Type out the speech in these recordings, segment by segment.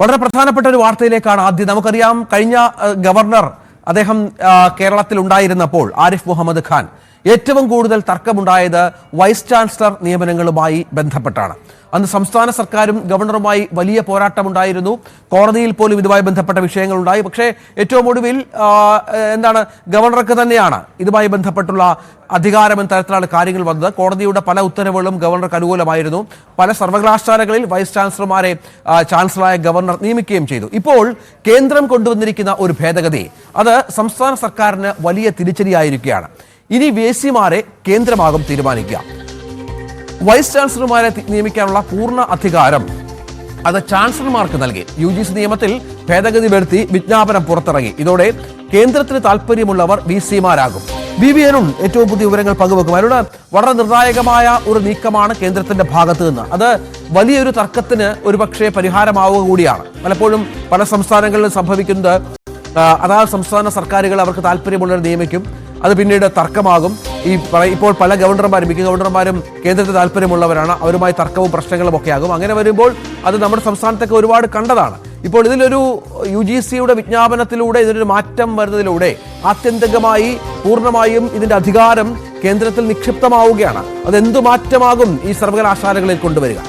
വളരെ പ്രധാനപ്പെട്ട ഒരു വാർത്തയിലേക്കാണ് ആദ്യം. നമുക്കറിയാം കഴിഞ്ഞ ഗവർണർ അദ്ദേഹം കേരളത്തിൽ ഉണ്ടായിരുന്നപ്പോൾ ആരിഫ് മുഹമ്മദ് ഖാൻ ഏറ്റവും കൂടുതൽ തർക്കമുണ്ടായത് വൈസ് ചാൻസലർ നിയമനങ്ങളുമായി ബന്ധപ്പെട്ടാണ്. അന്ന് സംസ്ഥാന സർക്കാരും ഗവർണറുമായി വലിയ പോരാട്ടമുണ്ടായിരുന്നു. കോടതിയിൽ പോലും ഇതുമായി ബന്ധപ്പെട്ട വിഷയങ്ങളുണ്ടായി. പക്ഷേ ഏറ്റവും ഒടുവിൽ എന്താണ് ഗവർണർക്ക് തന്നെയാണ് ഇതുമായി ബന്ധപ്പെട്ടുള്ള അധികാരം എന്ന തരത്തിലാണ് കാര്യങ്ങൾ വന്നത്. കോടതിയുടെ പല ഉത്തരവുകളും ഗവർണർക്ക് അനുകൂലമായിരുന്നു. പല സർവകലാശാലകളിൽ വൈസ് ചാൻസലർമാരെ ചാൻസലറായ ഗവർണർ നിയമിക്കുകയും ചെയ്തു. ഇപ്പോൾ കേന്ദ്രം കൊണ്ടുവന്നിരിക്കുന്ന ഒരു ഭേദഗതി. അത് സംസ്ഥാന സർക്കാരിന് വലിയ തിരിച്ചടിയായിരിക്കുകയാണ്. ഇനി വി സിമാരെ കേന്ദ്രമാകും തീരുമാനിക്കുക. വൈസ് ചാൻസലർമാരെ നിയമിക്കാനുള്ള പൂർണ അധികാരം അത് ചാൻസലർമാർക്ക് നൽകി. യു ജി സി നിയമത്തിൽ ഭേദഗതി വരുത്തി വിജ്ഞാപനം പുറത്തിറങ്ങി. ഇതോടെ കേന്ദ്രത്തിന് താല്പര്യമുള്ളവർ വി സിമാരാകും. ബി ബി അരുൺ ഏറ്റവും പുതിയ വിവരങ്ങൾ പങ്കുവെക്കും. അരുൺ വളരെ നിർണായകമായ ഒരു നീക്കമാണ് കേന്ദ്രത്തിന്റെ ഭാഗത്ത് നിന്ന്. അത് വലിയൊരു തർക്കത്തിന് ഒരുപക്ഷെ പരിഹാരമാവുക കൂടിയാണ്. പലപ്പോഴും പല സംസ്ഥാനങ്ങളിലും സംഭവിക്കുന്നത് അതാത് സംസ്ഥാന സർക്കാരുകൾ അവർക്ക് താല്പര്യമുള്ളവർ നിയമിക്കും. അത് പിന്നീട് തർക്കമാകും. ഈ ഇപ്പോൾ പല ഗവർണർമാരും മിക്ക ഗവർണർമാരും കേന്ദ്രത്തിൽ താല്പര്യമുള്ളവരാണ്. അവരുമായി തർക്കവും പ്രശ്നങ്ങളും ഒക്കെ ആകും. അങ്ങനെ വരുമ്പോൾ അത് നമ്മുടെ സംസ്ഥാനത്തൊക്കെ ഒരുപാട് കണ്ടതാണ്. ഇപ്പോൾ ഇതിലൊരു യു ജി സിയുടെ വിജ്ഞാപനത്തിലൂടെ ഇതിനൊരു മാറ്റം വരുന്നതിലൂടെ ആത്യന്തികമായി പൂർണമായും ഇതിന്റെ അധികാരം കേന്ദ്രത്തിൽ നിക്ഷിപ്തമാവുകയാണ്. അതെന്തു മാറ്റമാകും ഈ സർവകലാശാലകളിൽ കൊണ്ടുവരിക?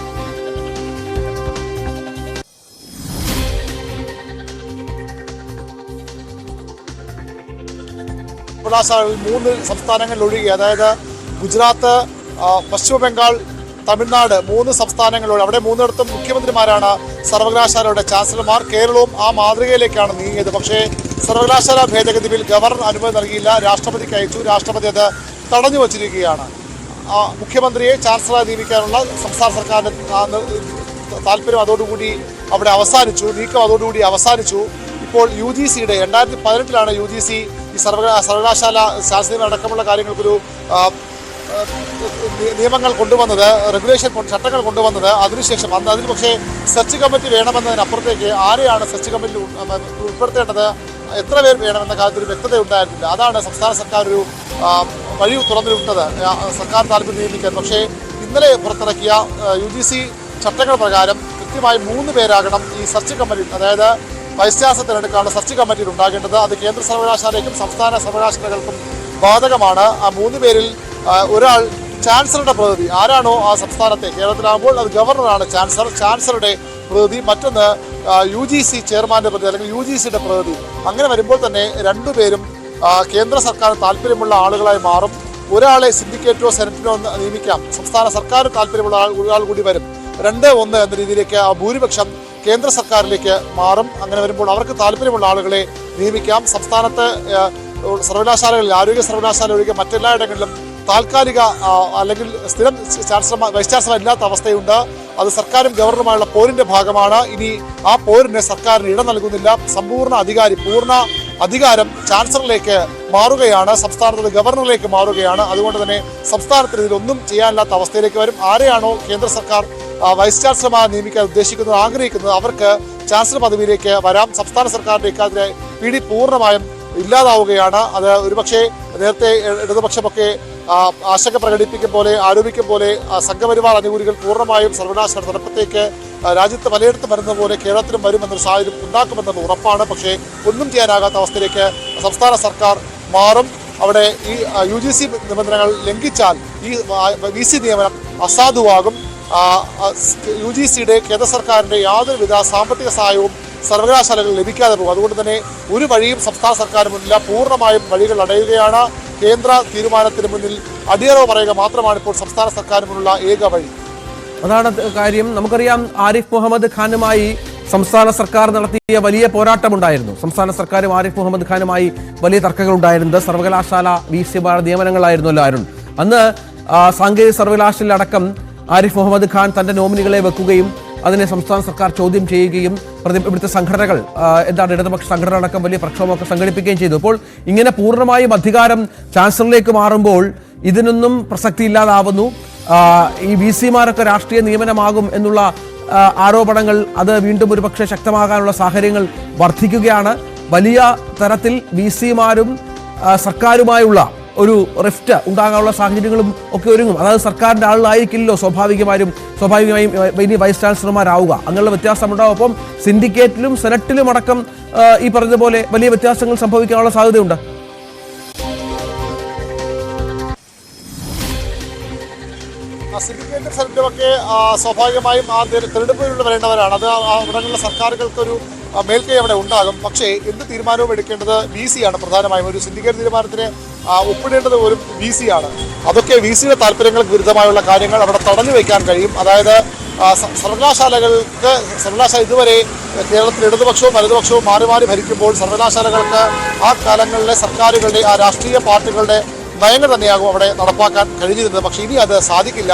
സർവകലാശാലകളിൽ മൂന്ന് സംസ്ഥാനങ്ങളിൽ ഒഴികെ അതായത് ഗുജറാത്ത് പശ്ചിമ ബംഗാൾ തമിഴ്നാട് മൂന്ന് സംസ്ഥാനങ്ങളിലൂടെ അവിടെ മൂന്നിടത്തും മുഖ്യമന്ത്രിമാരാണ് സർവകലാശാലയുടെ ചാൻസലർമാർ. കേരളവും ആ മാതൃകയിലേക്കാണ് നീങ്ങിയത്. പക്ഷേ സർവകലാശാല ഭേദഗതി ബിൽ ഗവർണർ അനുമതി നൽകിയില്ല. രാഷ്ട്രപതിക്ക് അയച്ചു. രാഷ്ട്രപതി അത് തടഞ്ഞു വച്ചിരിക്കുകയാണ്. മുഖ്യമന്ത്രിയെ ചാൻസലറായി നിയമിക്കാനുള്ള സംസ്ഥാന സർക്കാരിന്റെ താല്പര്യം അതോടുകൂടി അവിടെ അവസാനിച്ചു. നീക്കം അതോടുകൂടി അവസാനിച്ചു. ഇപ്പോൾ യു ജി സിയുടെ രണ്ടായിരത്തി പതിനെട്ടിലാണ് യു ജി സി ഈ സർവകലാ സർവകലാശാല ശാസ്ത്രീയ അടക്കമുള്ള കാര്യങ്ങൾക്കൊരു നിയമങ്ങൾ കൊണ്ടുവന്നത് റെഗുലേഷൻ ചട്ടങ്ങൾ കൊണ്ടുവന്നത് അതിനുശേഷം അന്ന് അതിന് പക്ഷേ സെർച്ച് കമ്മിറ്റി വേണമെന്നതിനപ്പുറത്തേക്ക് ആരെയാണ് സെർച്ച് കമ്മിറ്റിയിൽ ഉൾപ്പെടുത്തേണ്ടത് എത്ര പേർ വേണമെന്ന കാര്യത്തിൽ വ്യക്തത ഉണ്ടായിരുന്നില്ല. അതാണ് സംസ്ഥാന സർക്കാർ ഒരു വഴി തുറന്നു വിട്ടത് സർക്കാർ താല്പര്യം നിയമിക്കാൻ. പക്ഷേ ഇന്നലെ പുറത്തിറക്കിയ യു ചട്ടങ്ങൾ പ്രകാരം കൃത്യമായി മൂന്ന് പേരാകണം ഈ സെർച്ച് കമ്മിറ്റി അതായത് വൈസ് ചാൻസലർ തിരഞ്ഞെടുക്കാനുള്ള സെർച്ച് കമ്മിറ്റിയിൽ ഉണ്ടാകേണ്ടത് അത് കേന്ദ്ര സർവകലാശാലയ്ക്കും സംസ്ഥാന സർവകലാശാലകൾക്കും ബാധകമാണ്. ആ മൂന്ന് പേരിൽ ഒരാൾ ചാൻസലറുടെ പ്രതിനിധി. ആരാണോ ആ സംസ്ഥാനത്തെ? കേരളത്തിലാകുമ്പോൾ അത് ഗവർണറാണ് ചാൻസലർ. ചാൻസലറുടെ പ്രതിനിധി മറ്റൊന്ന് യു ജി സി ചെയർമാന്റെ പ്രതി അല്ലെങ്കിൽ യു ജി സിയുടെ പ്രതിനിധി. അങ്ങനെ വരുമ്പോൾ തന്നെ രണ്ടുപേരും കേന്ദ്ര സർക്കാർ താല്പര്യമുള്ള ആളുകളായി മാറും. ഒരാളെ സിൻഡിക്കേറ്റോ സെനറ്റിനോ നിയമിക്കാം. സംസ്ഥാന സർക്കാർ താല്പര്യമുള്ള ആൾ ഒരാൾ കൂടി വരും. രണ്ട് ഒന്ന് എന്ന രീതിയിലേക്ക് ആ ഭൂരിപക്ഷം കേന്ദ്ര സർക്കാരിലേക്ക് മാറും. അങ്ങനെ വരുമ്പോൾ അവർക്ക് താല്പര്യമുള്ള ആളുകളെ നിയമിക്കാം. സംസ്ഥാനത്ത് സർവകലാശാലകളിൽ ആരോഗ്യ സർവകലാശാല ഒഴികെ മറ്റെല്ലായിടങ്ങളിലും താൽക്കാലിക അല്ലെങ്കിൽ സ്ഥിരം ചാൻസലർ വൈസ് ചാൻസലർ ഇല്ലാത്ത അവസ്ഥയുണ്ട്. അത് സർക്കാരും ഗവർണറുമായുള്ള പോരിന്റെ ഭാഗമാണ്. ഇനി ആ പോരിന് സർക്കാരിന് ഇടം നൽകുന്നില്ല. സമ്പൂർണ അധികാരി പൂർണ അധികാരം ചാൻസലറിലേക്ക് മാറുകയാണ്. സംസ്ഥാനത്ത് ഗവർണറിലേക്ക് മാറുകയാണ്. അതുകൊണ്ട് തന്നെ സംസ്ഥാനത്തിന് ഇതിലൊന്നും ചെയ്യാനില്ലാത്ത അവസ്ഥയിലേക്ക് വരും. ആരെയാണോ കേന്ദ്ര സർക്കാർ വൈസ് ചാൻസലർമാരെ നിയമിക്കാൻ ഉദ്ദേശിക്കുന്നത് ആഗ്രഹിക്കുന്നത് അവർക്ക് ചാൻസലർ പദവിയിലേക്ക് വരാം. സംസ്ഥാന സർക്കാരിന്റെ ഇക്കാര്യത്തിലെ പിടി പൂർണമായും ഇല്ലാതാവുകയാണ്. അത് ഒരുപക്ഷെ നേരത്തെ ഇടതുപക്ഷമൊക്കെ ആശങ്ക പ്രകടിപ്പിക്കും പോലെ ആരോപിക്കും പോലെ സംഘപരിവാർ അനുകൂലികൾ പൂർണമായും സർവകലാശാല തലപ്പത്തേക്ക് രാജ്യത്ത് പലയിടത്തും വരുന്ന പോലെ കേരളത്തിലും വരുമെന്നൊരു സാഹചര്യം ഉണ്ടാക്കുമെന്നുള്ള ഉറപ്പാണ്. പക്ഷേ ഒന്നും ചെയ്യാനാകാത്ത അവസ്ഥയിലേക്ക് സംസ്ഥാന സർക്കാർ മാറും. അവിടെ ഈ യു ജി സി നിബന്ധനകൾ ലംഘിച്ചാൽ ഈ വി സി നിയമനം അസാധുവാകും. യു ജി സിയുടെ കേന്ദ്ര സർക്കാരിന്റെ യാതൊരുവിധ സാമ്പത്തിക സഹായവും സർവകലാശാലകൾ ലഭിക്കാതെ പോകും. അതുകൊണ്ട് തന്നെ ഒരു വഴിയും സംസ്ഥാന സർക്കാരിന് മുന്നില്ല പൂർണമായും വഴികൾ അടയുകയാണ്. കേന്ദ്ര തീരുമാനത്തിന് മുന്നിൽ അടിയറവ് പറയുക മാത്രമാണ് ഇപ്പോൾ സംസ്ഥാന സർക്കാരിന് മുന്നിലുള്ള ഏക വഴി. അതാണ് കാര്യം. നമുക്കറിയാം ആരിഫ് മുഹമ്മദ് ഖാനുമായി സംസ്ഥാന സർക്കാർ നടത്തിയ വലിയ പോരാട്ടം ഉണ്ടായിരുന്നു സംസ്ഥാന സർക്കാരും ആരിഫ് മുഹമ്മദ് ഖാനുമായി വലിയ തർക്കങ്ങൾ ഉണ്ടായിരുന്നത് സർവകലാശാല വി സി ബാർ നിയമനങ്ങളായിരുന്നല്ലോ അരുൺ. അന്ന് സാങ്കേതിക സർവകലാശാലയിലടക്കം ആരിഫ് മുഹമ്മദ് ഖാൻ തന്റെ നോമിനികളെ വെക്കുകയും അതിനെ സംസ്ഥാന സർക്കാർ ചോദ്യം ചെയ്യുകയും പ്രതി ഇവിടുത്തെ സംഘടനകൾ എന്താണ് ഇടതുപക്ഷ സംഘടന അടക്കം വലിയ പ്രക്ഷോഭമൊക്കെ സംഘടിപ്പിക്കുകയും ചെയ്തു. അപ്പോൾ ഇങ്ങനെ പൂർണമായും അധികാരം ചാൻസലറിലേക്ക് മാറുമ്പോൾ ഇതിനൊന്നും പ്രസക്തി ഇല്ലാതാവുന്നു. ഈ വി സിമാരൊക്കെ രാഷ്ട്രീയ നിയമനമാകും എന്നുള്ള ആരോപണങ്ങൾ അത് വീണ്ടും ഒരു പക്ഷേ ശക്തമാകാനുള്ള സാഹചര്യങ്ങൾ വർദ്ധിക്കുകയാണ്. വലിയ തരത്തിൽ വി സിമാരും സർക്കാരുമായുള്ള ഒരു റിഫ്റ്റ് ഉണ്ടാകാനുള്ള സാഹചര്യങ്ങളും ഒക്കെ ഒരുങ്ങും. അതായത് സർക്കാരിന്റെ ആളിലായിരിക്കില്ലല്ലോ സ്വാഭാവികമായും സ്വാഭാവികമായും ഇനി വൈസ് ചാൻസലർമാരാവുക. അങ്ങനെയുള്ള വ്യത്യാസമുണ്ടാവും. അപ്പം സിൻഡിക്കേറ്റിലും സെനറ്റിലും അടക്കം ഈ പറഞ്ഞതുപോലെ വലിയ വ്യത്യാസങ്ങൾ സംഭവിക്കാനുള്ള സാധ്യതയുണ്ട്. സിൻഡിക്കേറ്റ് സെനറ്റും സ്വാഭാവികമായും ആ തെരഞ്ഞെടുപ്പിലൂടെ വരേണ്ടവരാണ്. അത് ഇവിടങ്ങളിലെ സർക്കാരുകൾക്കൊരു മേൽക്കൈ അവിടെ ഉണ്ടാകും. പക്ഷേ എന്ത് തീരുമാനവും എടുക്കേണ്ടത് വി സി ആണ് പ്രധാനമായും. ഒരു സിൻഡിക്കേറ്റ് തീരുമാനത്തിന് ഒപ്പിടേണ്ടത് ഒരു വി സി ആണ്. അതൊക്കെ വി സിയുടെ താല്പര്യങ്ങൾക്ക് വിരുദ്ധമായുള്ള കാര്യങ്ങൾ അവിടെ തടഞ്ഞു വയ്ക്കാൻ കഴിയും. അതായത് സർവകലാശാലകൾക്ക് സർവകലാശാല ഇതുവരെ കേരളത്തിൽ ഇടതുപക്ഷവും വലതുപക്ഷവും മാറി മാറി ഭരിക്കുമ്പോൾ സർവകലാശാലകൾക്ക് ആ കാലങ്ങളിലെ സർക്കാരുകളുടെ ആ രാഷ്ട്രീയ പാർട്ടികളുടെ നയങ്ങൾ തന്നെയാകും അവിടെ നടപ്പാക്കാൻ കഴിഞ്ഞിരുന്നത്. പക്ഷേ ഇനി അത് സാധിക്കില്ല.